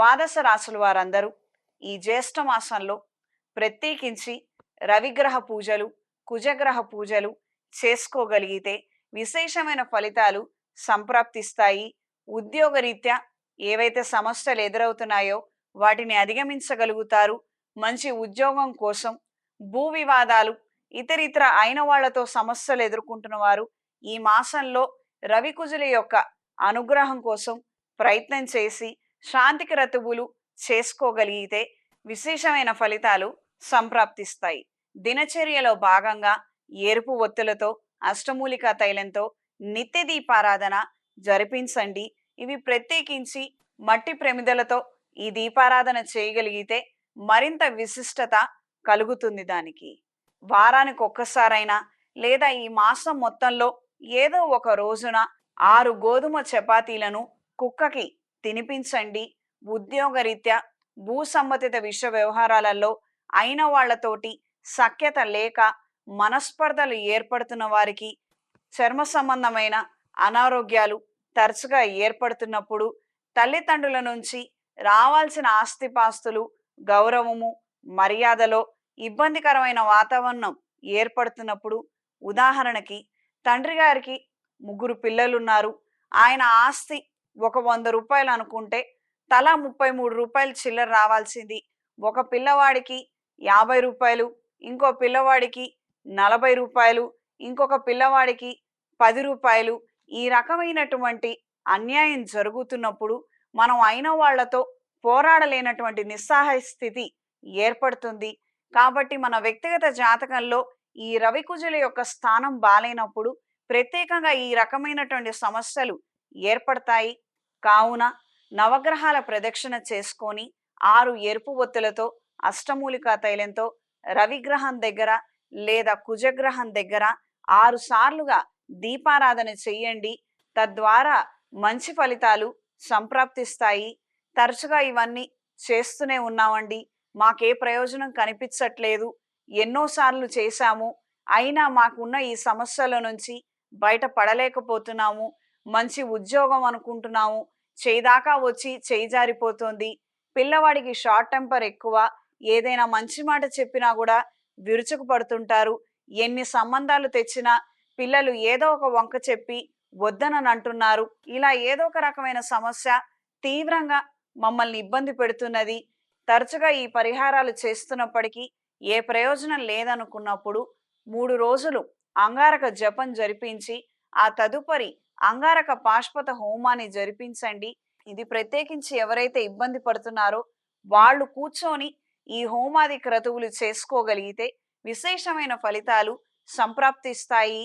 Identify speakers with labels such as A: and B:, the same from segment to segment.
A: ద్వాదశ రాసుల వారందరూ ఈ జ్యేష్ఠ మాసంలో ప్రత్యేకించి రవిగ్రహ పూజలు కుజగ్రహ పూజలు చేసుకోగలిగితే విశేషమైన ఫలితాలు సంప్రాప్తిస్తాయి. ఉద్యోగరీత్యా ఏవైతే సమస్యలు ఎదురవుతున్నాయో వాటిని అధిగమించగలుగుతారు. మంచి ఉద్యోగం కోసం భూ వివాదాలు ఇతరితర అయిన వాళ్ళతో సమస్యలు ఎదుర్కొంటున్న వారు ఈ మాసంలో రవికుజుల యొక్క అనుగ్రహం కోసం ప్రయత్నం చేసి శాంతికి రతువులు చేసుకోగలిగితే విశేషమైన ఫలితాలు సంప్రాప్తిస్తాయి. దినచర్యలో భాగంగా ఎరుపు ఒత్తులతో అష్టమూలికా తైలంతో నిత్య దీపారాధన జరిపించండి. ఇవి ప్రత్యేకించి మట్టి ప్రమిదలతో ఈ దీపారాధన చేయగలిగితే మరింత విశిష్టత కలుగుతుంది దానికి. వారానికి ఒక్కసారైనా లేదా ఈ మాసం మొత్తంలో ఏదో ఒక రోజున ఆరు గోధుమ చపాతీలను కుక్కకి తినిపించండి. ఉద్యోగరీత్యా భూ సంబంధిత విషయ వ్యవహారాలలో అయిన వాళ్ళతోటి సఖ్యత లేక మనస్పర్ధలు ఏర్పడుతున్న వారికి చర్మ సంబంధమైన అనారోగ్యాలు తరచుగా ఏర్పడుతున్నప్పుడు తల్లిదండ్రుల నుంచి రావాల్సిన ఆస్తిపాస్తులు గౌరవము మర్యాదలో ఇబ్బందికరమైన వాతావరణం ఏర్పడుతున్నప్పుడు ఉదాహరణకి తండ్రి గారికి ముగ్గురు పిల్లలున్నారు. ఆయన ఆస్తి ఒక వంద రూపాయలు అనుకుంటే తలా ముప్పై మూడు రూపాయలు చిల్లర రావాల్సింది. ఒక పిల్లవాడికి యాభై రూపాయలు ఇంకో పిల్లవాడికి నలభై రూపాయలు ఇంకొక పిల్లవాడికి పది రూపాయలు ఈ రకమైనటువంటి అన్యాయం జరుగుతున్నప్పుడు మనం అయిన వాళ్ళతో పోరాడలేనటువంటి నిస్సహాయ స్థితి ఏర్పడుతుంది. కాబట్టి మన వ్యక్తిగత జాతకంలో ఈ రవికుజుల యొక్క స్థానం బాలైనప్పుడు ప్రత్యేకంగా ఈ రకమైనటువంటి సమస్యలు ఏర్పడతాయి. కావున నవగ్రహాల ప్రదక్షిణ చేసుకొని ఆరు ఎరుపు ఒత్తులతో అష్టమూలికా తైలంతో రవిగ్రహం దగ్గర లేదా కుజగ్రహం దగ్గర ఆరు సార్లుగా దీపారాధన చెయ్యండి తద్వారా మంచి ఫలితాలు సంప్రాప్తిస్తాయి. తరచుగా ఇవన్నీ చేస్తూనే ఉన్నామండి. మాకే ప్రయోజనం కనిపించట్లేదు. ఎన్నోసార్లు చేశాము. అయినా మాకున్న ఈ సమస్యల నుంచి బయట పడలేకపోతున్నాము మంచి ఉద్యోగం అనుకుంటున్నాము చేయిదాకా వచ్చి చేయి జారిపోతుంది పిల్లవాడికి షార్ట్ టెంపర్ ఎక్కువ ఏదైనా మంచి మాట చెప్పినా కూడా విరుచుకు పడుతుంటారు ఎన్ని సంబంధాలు తెచ్చినా పిల్లలు ఏదో ఒక వంక చెప్పి వద్దనని అంటున్నారు. ఇలా ఏదో ఒక రకమైన సమస్య తీవ్రంగా మమ్మల్ని ఇబ్బంది పెడుతున్నది. తరచుగా ఈ పరిహారాలు చేస్తున్నప్పటికీ ఏ ప్రయోజనం లేదనుకున్నప్పుడు మూడు రోజులు అంగారక జపం జరిపించి ఆ తదుపరి అంగారక పాష్పత హోమాన్ని జరిపించండి. ఇది ప్రత్యేకించి ఎవరైతే ఇబ్బంది పడుతున్నారో వాళ్ళు కూర్చొని ఈ హోమాది క్రతువులు చేసుకోగలిగితే విశేషమైన ఫలితాలు సంప్రాప్తిస్తాయి.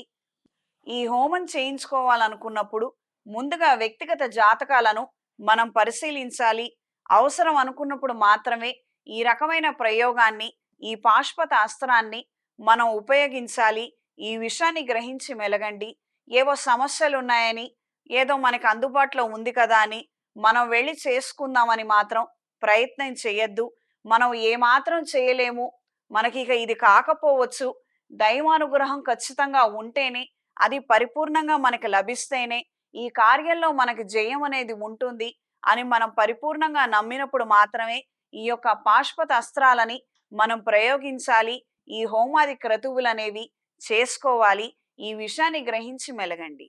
A: ఈ హోమం చేయించుకోవాలనుకున్నప్పుడు ముందుగా వ్యక్తిగత జాతకాలను మనం పరిశీలించాలి. అవసరం అనుకున్నప్పుడు మాత్రమే ఈ రకమైన ప్రయోగాన్ని ఈ పాశ్పత అస్త్రాన్ని మనం ఉపయోగించాలి. ఈ విషయాన్ని గ్రహించి మెలగండి. ఏవో సమస్యలు ఉన్నాయని ఏదో మనకి అందుబాటులో ఉంది కదా అని మనం వెళ్ళి చేసుకుందామని మాత్రం ప్రయత్నం చేయొద్దు మనం ఏమాత్రం చేయలేము. మనకి ఇక ఇది కాకపోవచ్చు. దైవానుగ్రహం ఖచ్చితంగా ఉంటేనే అది పరిపూర్ణంగా మనకి లభిస్తేనే ఈ కార్యంలో మనకి జయం అనేది ఉంటుంది అని మనం పరిపూర్ణంగా నమ్మినప్పుడు మాత్రమే ఈ యొక్క పాశ్వత అస్త్రాలని మనం ప్రయోగించాలి. ఈ హోమాది క్రతువులు అనేవి చేసుకోవాలి. ఈ విషయాన్ని గ్రహించి మెలగండి.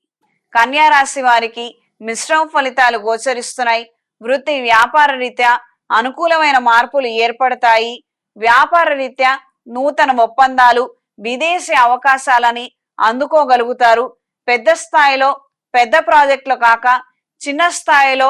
A: కన్యా రాశి వారికి మిశ్రమ ఫలితాలు గోచరిస్తున్నాయి. వృత్తి వ్యాపార రీత్యా అనుకూలమైన మార్పులు ఏర్పడతాయి. వ్యాపార రీత్యా నూతన ఒప్పందాలు విదేశీ అవకాశాలని అందుకోగలుగుతారు. పెద్ద స్థాయిలో పెద్ద ప్రాజెక్టులు కాక చిన్న స్థాయిలో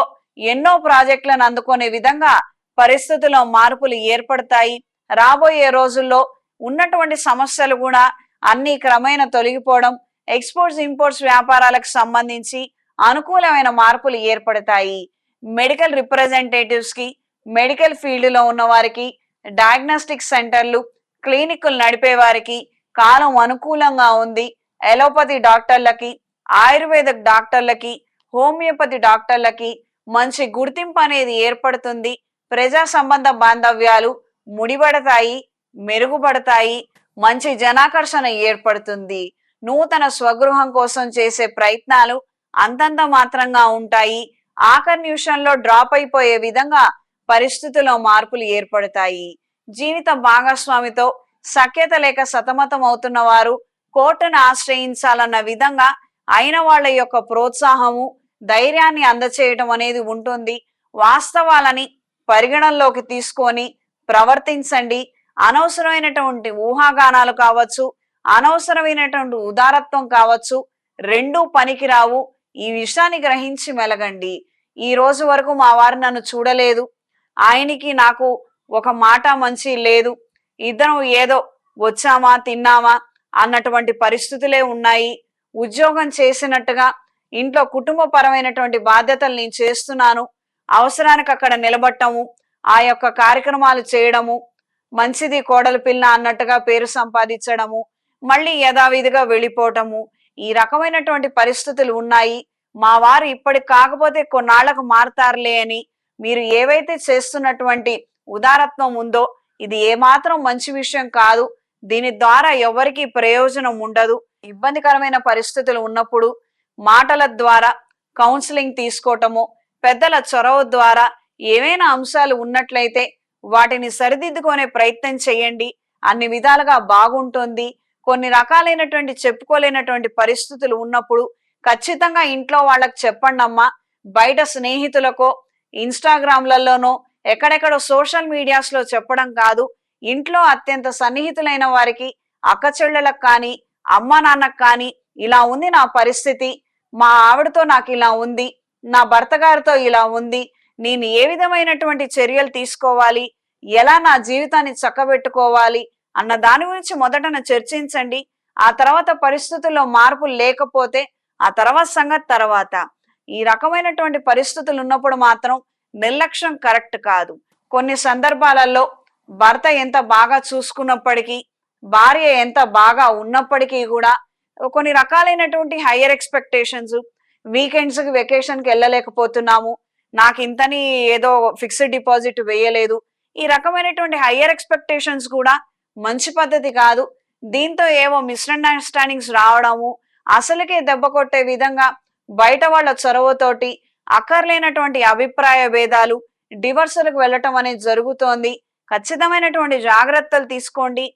A: ఎన్నో ప్రాజెక్టులను అందుకునే విధంగా పరిస్థితుల్లో మార్పులు ఏర్పడతాయి. రాబోయే రోజుల్లో ఉన్నటువంటి సమస్యలు కూడా అన్ని క్రమేణ తొలగిపోవడం ఎక్స్పోర్ట్స్ ఇంపోర్ట్స్ వ్యాపారాలకు సంబంధించి అనుకూలమైన మార్పులు ఏర్పడతాయి. మెడికల్ రిప్రజెంటేటివ్స్కి మెడికల్ ఫీల్డ్లో ఉన్న వారికి డయాగ్నోస్టిక్ సెంటర్లు క్లినిక్లు నడిపే వారికి కాలం అనుకూలంగా ఉంది. ఎలోపతి డాక్టర్లకి ఆయుర్వేద డాక్టర్లకి హోమియోపతి డాక్టర్లకి మంచి గుర్తింపు అనేది ఏర్పడుతుంది. ప్రజా సంబంధ బాంధవ్యాలు ముడిపడతాయి మెరుగుపడతాయి. మంచి జనాకర్షణ ఏర్పడుతుంది. నూతన స్వగృహం కోసం చేసే ప్రయత్నాలు అంతంత మాత్రంగా ఉంటాయి. ఆకర్న్యూషన్లో డ్రాప్ అయిపోయే విధంగా పరిస్థితుల్లో మార్పులు ఏర్పడతాయి. జీవిత భాగస్వామితో సఖ్యత లేక సతమతం అవుతున్న వారు కోర్టును ఆశ్రయించాలన్న విధంగా అయిన వాళ్ళ యొక్క ప్రోత్సాహము ధైర్యాన్ని అందచేయటం అనేది ఉంటుంది. వాస్తవాలని పరిగణనలోకి తీసుకొని ప్రవర్తించండి. అనవసరమైనటువంటి ఊహాగానాలు కావచ్చు అనవసరమైనటువంటి ఉదారత్వం కావచ్చు రెండూ పనికిరావు. ఈ విషయాన్ని గ్రహించి మెలగండి. ఈ రోజు వరకు మా వారు నన్ను చూడలేదు. ఆయనకి నాకు ఒక మాట మంచి లేదు. ఇద్దరం ఏదో వచ్చామా తిన్నామా అన్నటువంటి పరిస్థితులే ఉన్నాయి. ఉద్యోగం చేసినట్టుగా ఇంట్లో కుటుంబపరమైనటువంటి బాధ్యతలు నేను చేస్తున్నాను. అవసరానికి అక్కడ నిలబట్టము ఆ యొక్క కార్యక్రమాలు చేయడము మంచిది కోడలు పిల్ల అన్నట్టుగా పేరు సంపాదించడము మళ్ళీ యథావిధిగా వెళ్ళిపోవటము ఈ రకమైనటువంటి పరిస్థితులు ఉన్నాయి. మా వారు ఇప్పటికి కాకపోతే కొన్నాళ్ళకు మారతారులే అని మీరు ఏవైతే చేస్తున్నటువంటి ఉదారత్వం ఉందో ఇది ఏమాత్రం మంచి విషయం కాదు. దీని ద్వారా ఎవరికి ప్రయోజనం ఉండదు. ఇబ్బందికరమైన పరిస్థితులు ఉన్నప్పుడు మాటల ద్వారా కౌన్సిలింగ్ తీసుకోవటము పెద్దల చొరవ ద్వారా ఏవైనా అంశాలు ఉన్నట్లయితే వాటిని సరిదిద్దుకునే ప్రయత్నం చేయండి. అన్ని విధాలుగా బాగుంటుంది. కొన్ని రకాలైనటువంటి చెప్పుకోలేనటువంటి పరిస్థితులు ఉన్నప్పుడు ఖచ్చితంగా ఇంట్లో వాళ్ళకి చెప్పండి అమ్మా. బయట స్నేహితులకో ఇన్స్టాగ్రామ్లలోనో ఎక్కడెక్కడో సోషల్ మీడియాస్లో చెప్పడం కాదు. ఇంట్లో అత్యంత సన్నిహితులైన వారికి అక్క చెల్లెలకు కానీ అమ్మ నాన్నకు కానీ ఇలా ఉంది నా పరిస్థితి. మా ఆవిడతో నాకు ఇలా ఉంది. నా భర్త గారితో ఇలా ఉంది. నేను ఏ విధమైనటువంటి చర్యలు తీసుకోవాలి? ఎలా నా జీవితాన్ని చక్కబెట్టుకోవాలి? అన్న దాని గురించి మొదటన చర్చించండి. ఆ తర్వాత పరిస్థితుల్లో మార్పులు లేకపోతే ఆ తర్వాత సంగతి తర్వాత. ఈ రకమైనటువంటి పరిస్థితులు ఉన్నప్పుడు మాత్రం నిర్లక్ష్యం కరెక్ట్ కాదు. కొన్ని సందర్భాలలో భర్త ఎంత బాగా చూసుకున్నప్పటికీ భార్య ఎంత బాగా ఉన్నప్పటికీ కూడా కొన్ని రకాలైనటువంటి హయ్యర్ ఎక్స్పెక్టేషన్స్ వీకెండ్స్కి వెకేషన్కి వెళ్ళలేకపోతున్నాము. నాకు ఇంతని ఏదో ఫిక్స్డ్ డిపాజిట్ వేయలేదు. ఈ రకమైనటువంటి హయ్యర్ ఎక్స్పెక్టేషన్స్ కూడా మంచి పద్ధతి కాదు. దీంతో ఏవో మిస్అండర్స్టాండింగ్స్ రావడము అసలుకే దెబ్బ కొట్టే విధంగా బయట వాళ్ళ చొరవతోటి అక్కర్లేనటువంటి అభిప్రాయ భేదాలు డివర్సులకు వెళ్ళటం అనేది జరుగుతోంది. ఖచ్చితమైనటువంటి జాగ్రత్తలు తీసుకోండి.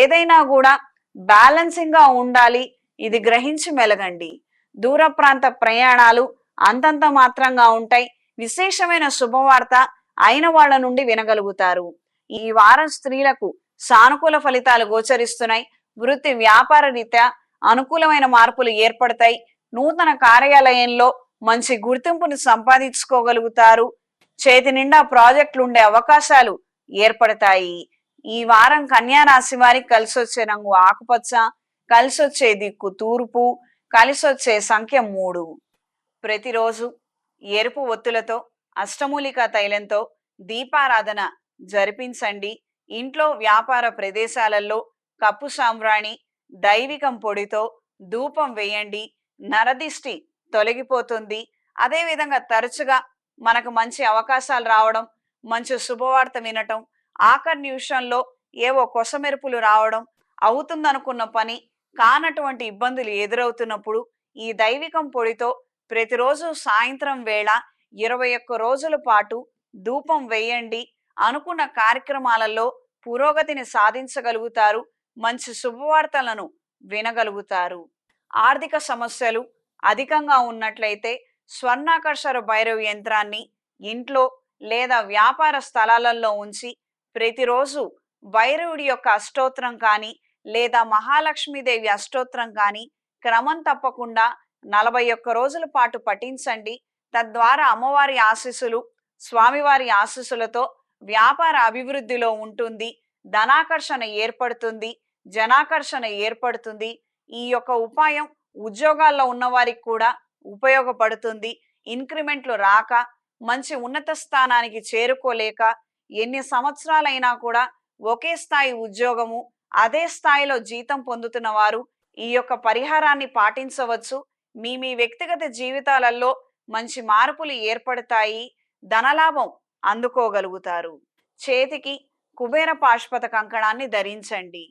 A: ఏదైనా కూడా బ్యాలెన్సింగ్గా ఉండాలి. ఇది గ్రహించి మెలగండి. దూర ప్రాంత ప్రయాణాలు అంతంత మాత్రంగా ఉంటాయి. విశేషమైన శుభవార్త అయిన వాళ్ళ నుండి వినగలుగుతారు. ఈ వారం స్త్రీలకు సానుకూల ఫలితాలు గోచరిస్తున్నాయి. వృత్తి వ్యాపార రీత్యా అనుకూలమైన మార్పులు ఏర్పడతాయి. నూతన కార్యాలయంలో మంచి గుర్తింపును సంపాదించుకోగలుగుతారు. చేతి నిండా ప్రాజెక్టులు ఉండే అవకాశాలు ఏర్పడతాయి. ఈ వారం కన్యా రాశి వారికి కలిసి వచ్చే రంగు ఆకుపచ్చ కలిసి వచ్చే దిక్కు తూర్పు కలిసి వచ్చే సంఖ్య మూడు. ప్రతిరోజు ఎరుపు ఒత్తులతో అష్టమూలికా తైలంతో దీపారాధన జరిపించండి. ఇంట్లో వ్యాపార ప్రదేశాలలో కప్పు సాంబ్రాణి దైవికం పొడితో ధూపం వేయండి. నరదిష్టి తొలగిపోతుంది. అదేవిధంగా తరచుగా మనకు మంచి అవకాశాలు రావడం మంచి శుభవార్త వినటం ఆఖరి నిమిషంలో ఏవో కొసమెరుపులు రావడం అవుతుందనుకున్న పని కానటువంటి ఇబ్బందులు ఎదురవుతున్నప్పుడు ఈ దైవికం పొడితో ప్రతిరోజు సాయంత్రం వేళ ఇరవై ఒక్క రోజుల పాటు ధూపం వేయండి. అనుకున్న కార్యక్రమాలలో పురోగతిని సాధించగలుగుతారు. మంచి శుభవార్తలను వినగలుగుతారు. ఆర్థిక సమస్యలు అధికంగా ఉన్నట్లయితే స్వర్ణాకర్షర భైరవ యంత్రాన్ని ఇంట్లో లేదా వ్యాపార స్థలాలలో ఉంచి ప్రతిరోజు భైరవుడి యొక్క అష్టోత్రం కానీ లేదా మహాలక్ష్మీదేవి అష్టోత్రం కానీ క్రమం తప్పకుండా నలభై ఒక్క రోజుల పాటు పఠించండి. తద్వారా అమ్మవారి ఆశీస్సులు స్వామివారి ఆశీస్సులతో వ్యాపార అభివృద్ధిలో ఉంటుంది. ధనాకర్షణ ఏర్పడుతుంది. జనాకర్షణ ఏర్పడుతుంది. ఈ యొక్క ఉపాయం ఉద్యోగాల్లో ఉన్నవారికి కూడా ఉపయోగపడుతుంది. ఇంక్రిమెంట్లు రాక మంచి ఉన్నత స్థానానికి చేరుకోలేక ఎన్ని సంవత్సరాలైనా కూడా ఒకే స్థాయి ఉద్యోగము అదే స్థాయిలో జీతం పొందుతున్న వారు ఈ యొక్క పరిహారాన్ని పాటించవచ్చు. మీ మీ వ్యక్తిగత జీవితాలలో మంచి మార్పులు ఏర్పడతాయి ధనలాభం అందుకోగలుగుతారు. చేతికి కుబేర పాశుపత కంకణాన్ని ధరించండి.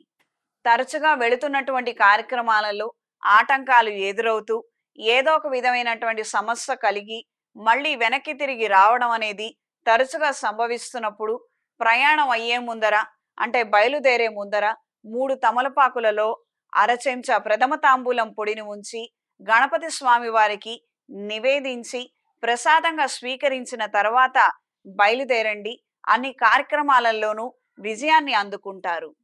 A: తరచుగా వెళుతున్నటువంటి కార్యక్రమాలలో ఆటంకాలు ఎదురవుతూ ఏదో ఒక విధమైనటువంటి సమస్య కలిగి మళ్ళీ వెనక్కి తిరిగి రావడం అనేది తరచుగా సంభవిస్తున్నప్పుడు ప్రయాణం అయ్యే ముందర అంటే బయలుదేరే ముందర మూడు తమలపాకులలో అరచెంచా ప్రథమ తాంబూలం పొడిని ఉంచి గణపతి స్వామి వారికి నివేదించి ప్రసాదంగా స్వీకరించిన తర్వాత బయలుదేరండి. అన్ని కార్యక్రమాలలోనూ విజయాన్ని అందుకుంటారు.